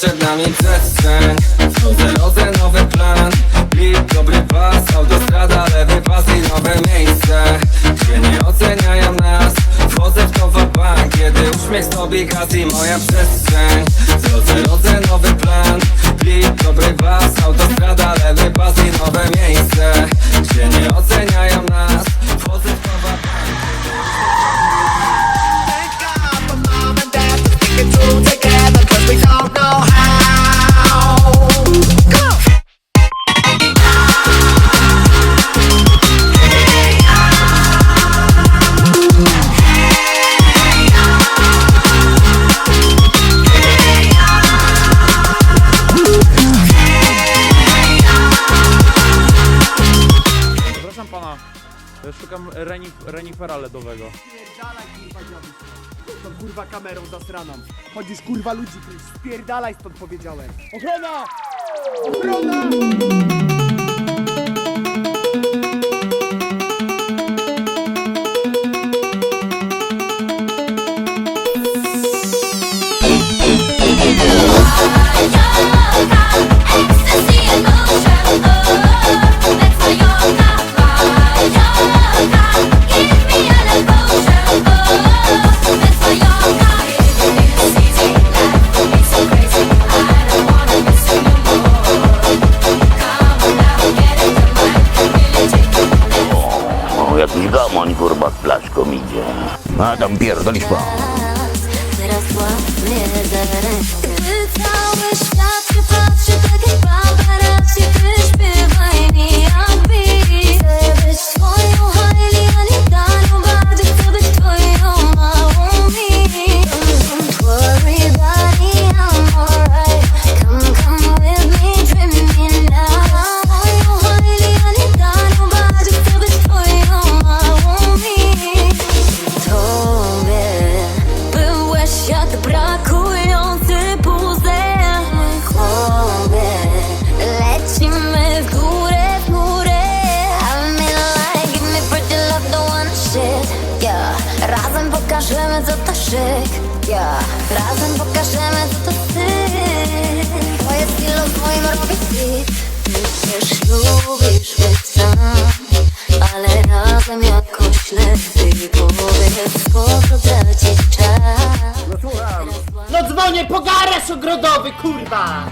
Poszedł na mnie przestrzeń Wchodzę, nowy plan. Bit, dobry pas, autostrada, lewy pas i nowe miejsce. Gdzie nie oceniają nas. Wchodzę w to bank, kiedy uśmiech sobie gaz i moja przestrzeń. Wchodzę, nowy plan. Bit, dobry pas, autostrada, lewy kurwa kamerą zasraną. Chodzisz kurwa ludzi kryć, spierdalaj stąd powiedziałem. Ochrona! Ochrona! I gamoń kurwa z flaszką idzie. A tam pierdolisz pan. Mnie za. Siat brakujący puzzle Chłopie, lecimy w górę, w górę I'm in line, give me pretty love, don't wanna shit. Yeah. Razem pokażemy, co to szyk. Yeah. Razem pokażemy, co to ty Twoje stylu, twoim robię hit. Musisz lub dzwonię po ogrodowy, kurwa!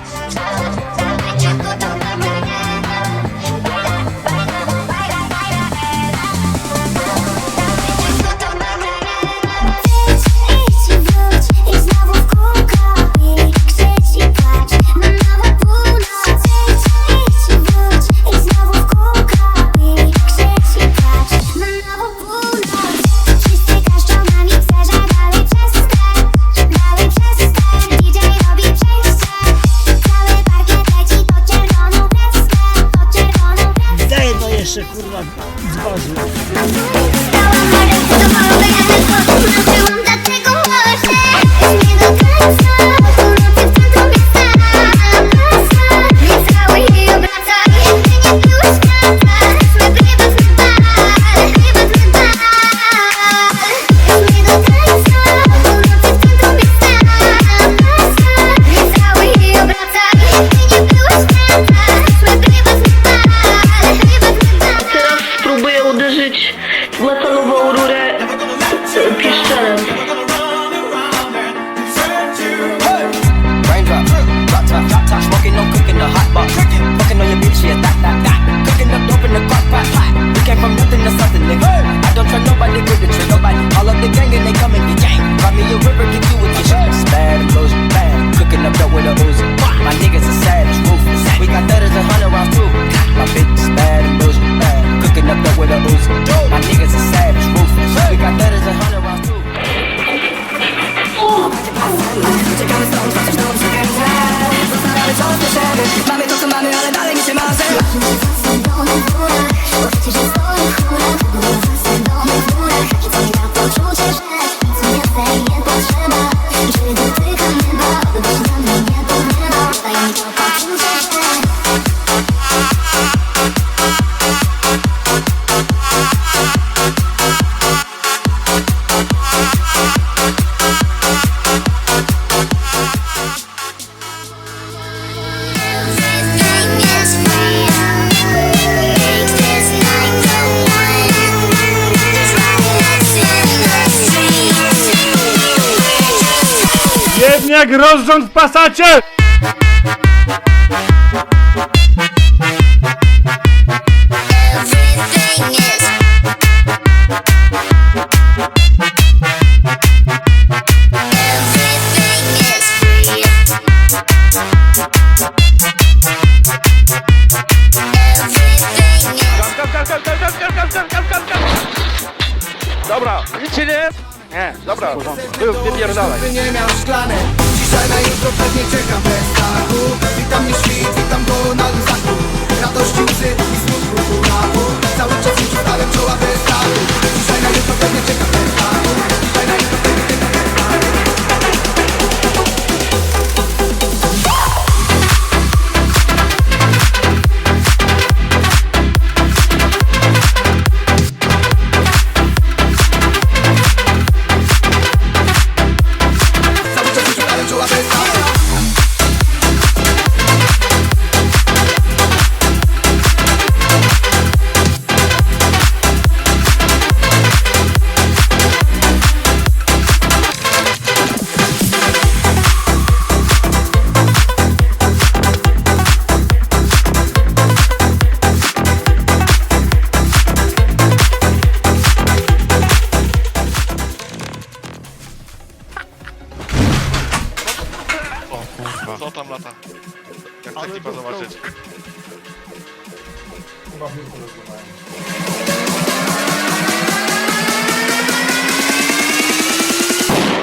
Jak rozrząd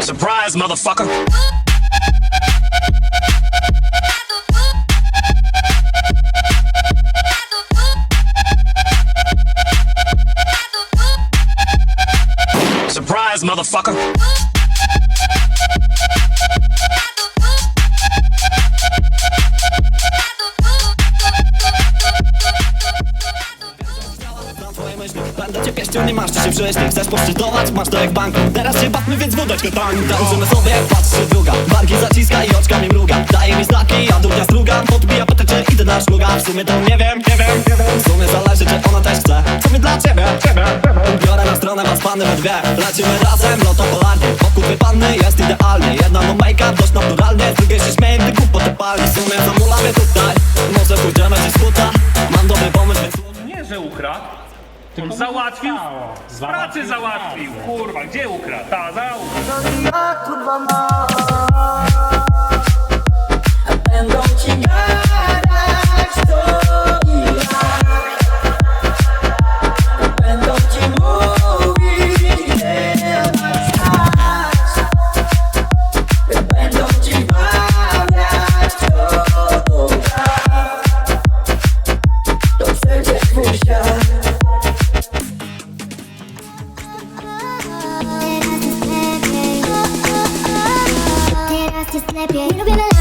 Surprise, motherfucker! Przyjść, nie chcesz poszczytować, masz to jak bank. Teraz się bawmy, więc wódeczkę tań Tańczymy sobie, patrzy druga, wargi zaciska i oczkami mruga. Daje mi znaki, a druga struga, podbija pyta, czy idę na szluga. W sumie to nie wiem, nie wiem, nie wiem. W sumie zależy, czy ona też chce, co mi dla ciebie, ciebie, ciebie. Biorę na stronę was panny we dwie, lecimy razem, no to polarnie. Wokół panny jest idealnie, jedna no make-up dość naturalnie. Z drugiej się śmieję, gdy głupotę pali. W sumie zamulamy tutaj, może pójdziemy gdzieś z buta Mam dobry pomysł, więc Nie, że ukradł. Tylko załatwił. Z pracy załatwił. Kurwa, gdzie ukradł? Ta, za Będą ci gadać lepiej Nie lubię melanży,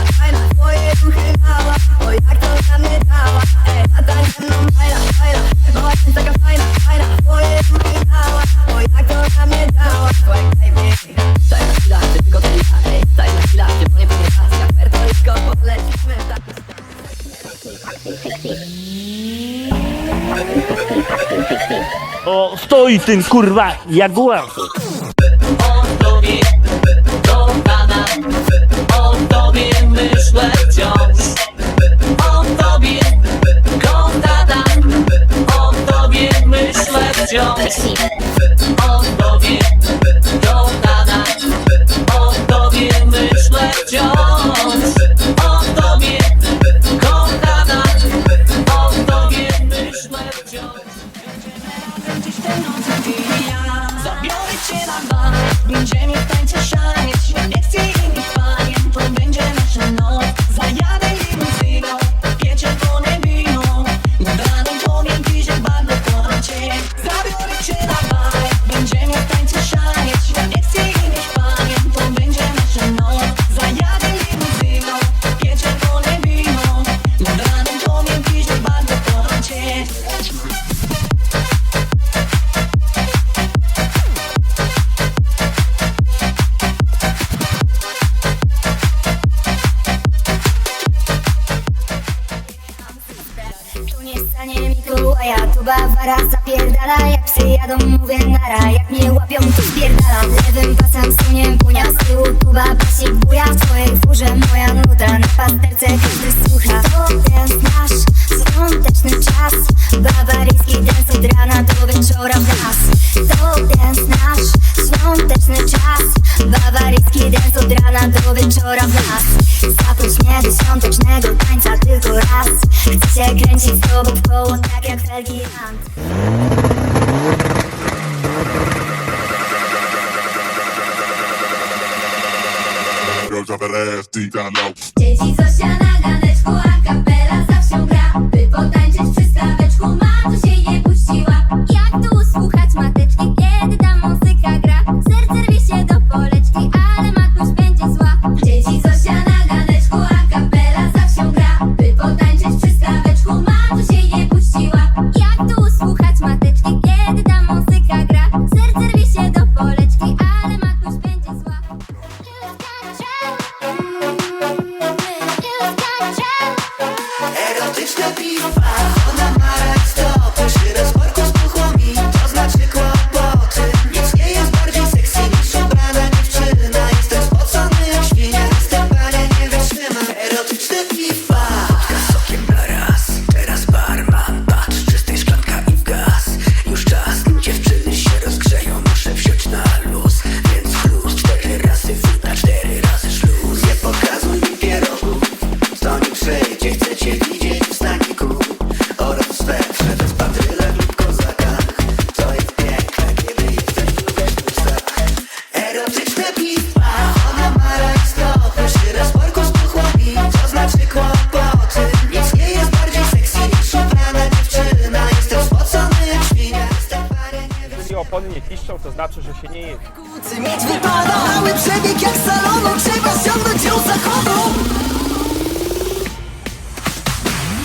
i tym kurwa jaguarze. bop. opony nie piszczą, to znaczy, że się nie je. Kłócy mieć wypada, mały przebieg jak salonu, trzeba ściągnąć ją z zachodu.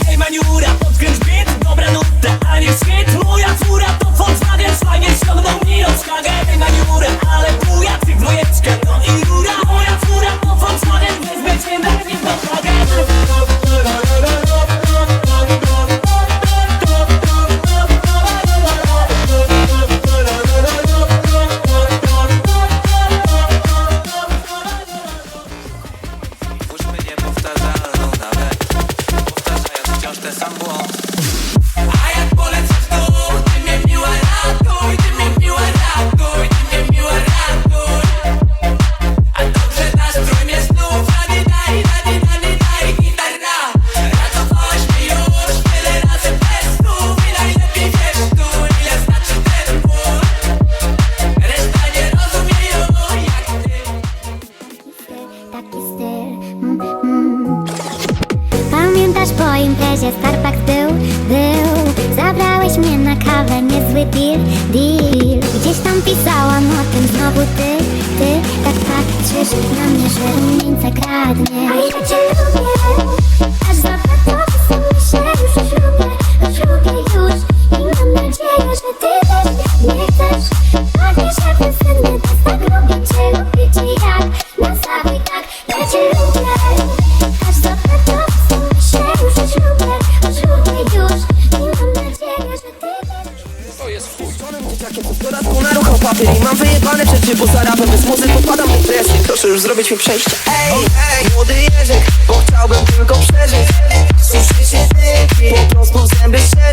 Ej maniura, podkręć bit, dobra nuta, a nie skit Moja fura to Volkswagen, fajnie ściągnął mi od Ej maniura, ale buja ty dwójeczkę sprawę, niezły deal, deal. Gdzieś tam pisałam o tym znowu ty, ty Tak patrzysz na mnie, że rumieńca kradnie. A ja cię lubię, aż za zrobić mi przejście. Ej, ej, młody Jerzyk Bo chciałbym tylko przeżyć. Suszy się dynki Po prostu zęby szczerzyć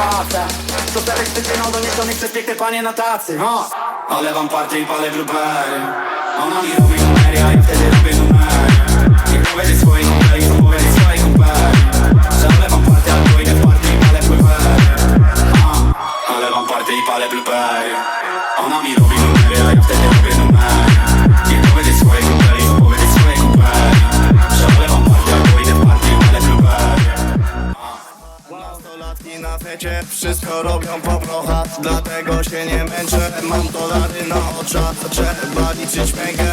tylko zapłacę To teraz specjalną doniesionych przez piękne panie na tacy. No. Ale wam partię i palę blueberry Ona mi robi numery, a ja wtedy robię numery. Nie powiedzieć swoich robią po Dlatego się nie męczę Mam dolary na oczach Trzeba liczyć mękę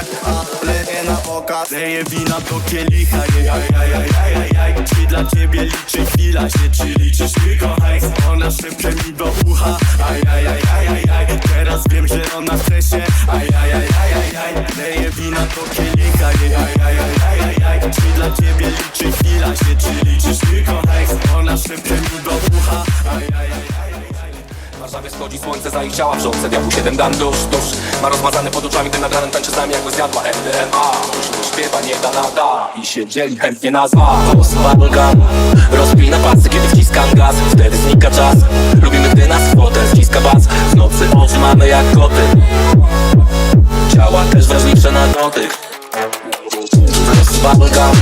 Ale nie na pokaz Leję wina do kielicha Jaj, jaj, jaj, jaj, jaj, jaj Czy dla ciebie liczy chwila się Czy liczysz tylko hajs Ona szepcze mi do ucha Aj, aj, aj, aj, aj, aj Teraz wiem, że ona w stresie Aj, aj, aj, aj, aj, aj Leję wina do kielicha Jaj, aj, aj, aj, aj, aj, aj Czy dla ciebie liczy chwila się Czy liczysz tylko hajs Ona szepcze mi do ucha Warszawie schodzi słońce za ich ciała wrzące Diabłu 7 dan dusz, dusz. Ma rozmazane pod oczami, ten nagranem tańczy z nami jakby zjadła MDMA Już śpiewa, nie da nada. I siedzieli chętnie nazwa. Głos bubblegum Rozpina palce, kiedy wciskam gaz. Wtedy znika czas. Lubimy, gdy nas potem ściska bas. W nocy oczy mamy jak koty. Ciała też wrażliwsze na dotyk. Głos bubblegum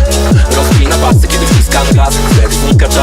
Rozpina palce, kiedy wciskam gaz. Wtedy znika czas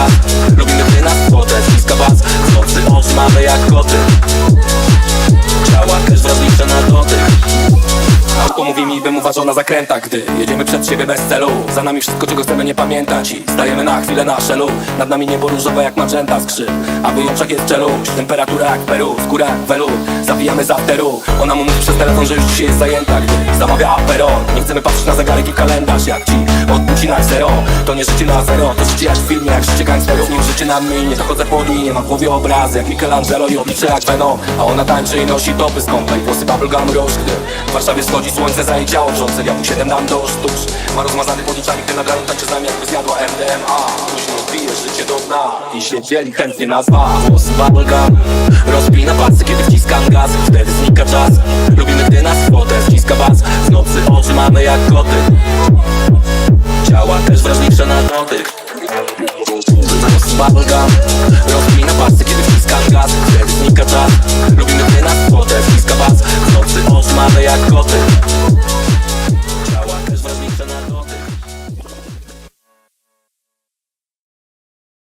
na zakrętach Gdy jedziemy przed siebie bez celu. Za nami wszystko, czego chcemy nie pamiętać I stajemy na chwilę na szelu. Nad nami niebo różowe jak magenta skrzyp A wyjączak jest czeluść. Temperatura jak Peru, skóra jak welut Zawijamy za afteru. Ona mu mówi przez telefon, że już dzisiaj jest zajęta Gdy zamawia aperon Nie chcemy patrzeć na zegarek i kalendarz Jak ci odpuci na zero. To nie życie na zero, to życie jak w filmie. Jak życie gangsterów, nim życie na minie To chodzę po linie, mam w głowie obrazy Jak Michelangelo i oblicze jak Venom A ona tańczy i nosi topy z kąpej Włosy bubblegum róż, gdy w Warszawie schodzi słońce za jej ciało Wrzące diabłu 7 dam do sztucz Ma rozmazany pod oczami, gdy nagraną tańczy z nami jakby zjadła MDMA Później odbije życie do dna I siedzieli chętnie nazwa Włosy bubblegum Rozpina palce, kiedy wciskam gaz. Wtedy znika czas. Lubimy, gdy nas potem ściska bas. W nocy oczy mamy jak koty. Ciała też wrażliwsze na dotyk Włosy bubblegum Rozpina palce, kiedy wciskam gaz. Wtedy znika czas. Lubimy, gdy nas potem ściska bas. W nocy oczy mamy jak koty